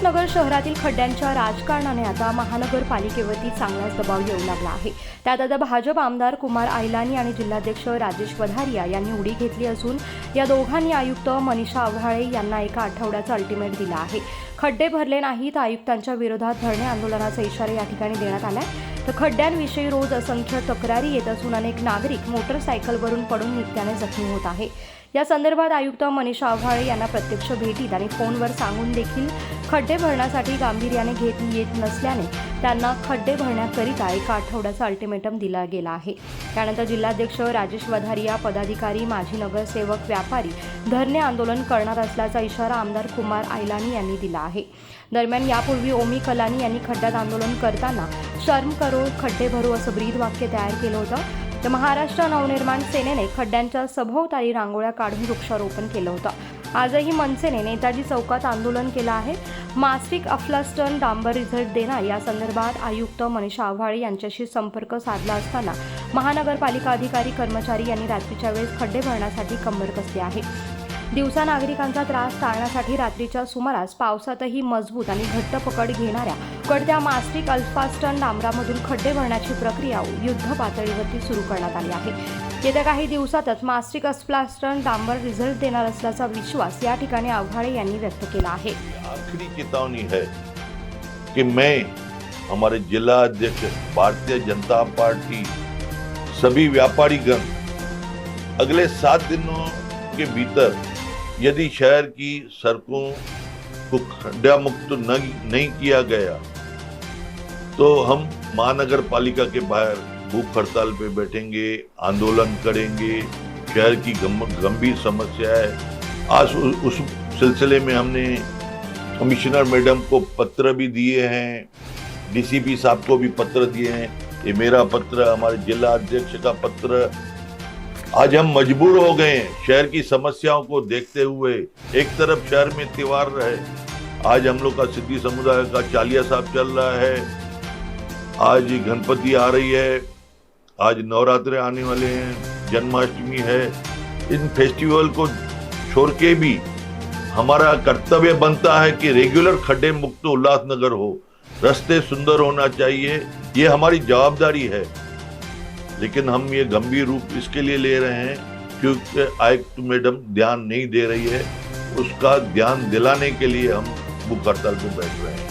उल्हासनगर शहरातील खड्ड्यांच्या राजकारणाने आता महानगरपालिकेवरती चांगलाच दबाव येऊ लागला आहे. त्यात आता भाजप आमदार कुमार आयलानी आणि जिल्हाध्यक्ष राजेश वधारिया यांनी उडी घेतली असून या दोघांनी आयुक्त मनीषा आव्हाळे यांना एका आठवड्याचा अल्टिमेट दिला आहे. खड्डे भरले नाहीत आयुक्तांच्या विरोधात धरणे आंदोलनाचा इशारा या ठिकाणी देण्यात आलाय. तर खड्ड्यांविषयी रोज असंख्य तक्रारी येत असून अनेक नागरिक मोटरसायकलवरून पडून नित्याने जखमी होत आहे. या संदर्भात आयुक्त मनीषा आव्हाळे यांना प्रत्यक्ष भेटीत आणि फोनवर सांगून देखील खड्डे भरण्यासाठी गांभीर्याने घेत येत नसल्याने त्यांना खड्डे भरण्याकरिता एका आठवड्याचा अल्टिमेटम दिला गेला आहे. त्यानंतर जिल्हाध्यक्ष राजेश वधारिया पदाधिकारी माजी नगरसेवक व्यापारी धरणे आंदोलन करणार असल्याचा इशारा आमदार कुमार आयलानी यांनी दिला आहे. दरम्यान यापूर्वी ओमी कलानी यांनी खड्ड्यात आंदोलन करताना शर्म करो खड्डे भरू असं ब्रीद वाक्य तयार केलं होतं. तर महाराष्ट्र नवनिर्माण सेनेने खड्ड्यांच्या सभोवताली रांगोळ्या काढून वृक्षारोपण केलं होतं. आजही मनसेने नेताजी चौकात आंदोलन केलं आहे. मासिक अफलास्टन डांबर रिझल्ट देणार या संदर्भात आयुक्त मनीषा आव्हाळे यांच्याशी संपर्क साधला असताना महानगरपालिका अधिकारी कर्मचारी यांनी रात्रीच्या वेळेस खड्डे भरण्यासाठी कंबर कसली आहे. दिवसा नागरिकांचा त्रास टाळण्यासाठी रात्रीच्या सुमारास पावसातही मजबूत आणि घट्ट पकड घेणाऱ्या कडत्या मास्टिक अल्फास्टन डांबरामधून खड्डे भरण्याची प्रक्रिया युद्ध पातळीवरती सुरू करण्यात आली आहे. येत्या काही दिवसातच मास्टिक अस्प्लास्टन डांबर रिझल्ट देणार असल्याचा विश्वास या ठिकाणी आव्हाळे यांनी व्यक्त केला आहे. आखिरी चेतावनी है कि मैं हमारे जिला अध्यक्ष भारतीय जनता पार्टी सभी व्यापारी गण अगले सात दिनों के भीतर यदि शहर की सड़कों को खड्डा मुक्त नहीं किया गया तो हम महानगर पालिका के बाहर भूख हड़ताल पे बैठेंगे, आंदोलन करेंगे। शहर की गंभीर समस्या है। आज उस सिलसिले में हमने कमिश्नर मैडम को पत्र भी दिए हैं, डीसीपी साहब को भी पत्र दिए हैं। ये मेरा पत्र, हमारे जिला अध्यक्ष का पत्र आज हम मजबूर हो गए हैं शहर की समस्याओं को देखते हुए। एक तरफ़ शहर में त्योहार रहे। आज हम लोग का सिद्धि समुदाय का चालिया साहब चल रहा है। आज गणपति आ रही है। आज नवरात्रे आने वाले हैं। जन्माष्टमी है। इन फेस्टिवल को छोड़ के भी हमारा कर्तव्य बनता है कि रेगुलर खड्डे मुक्त उल्लासनगर हो। रास्ते सुंदर होना चाहिए। ये हमारी जवाबदारी है। लेकिन हम ये गंभीर रूप इसके लिए ले रहे हैं क्योंकि आयुक्त मैडम ध्यान नहीं दे रही है। उसका ध्यान दिलाने के लिए हम बुक हड़ताल पे बैठ रहे हैं।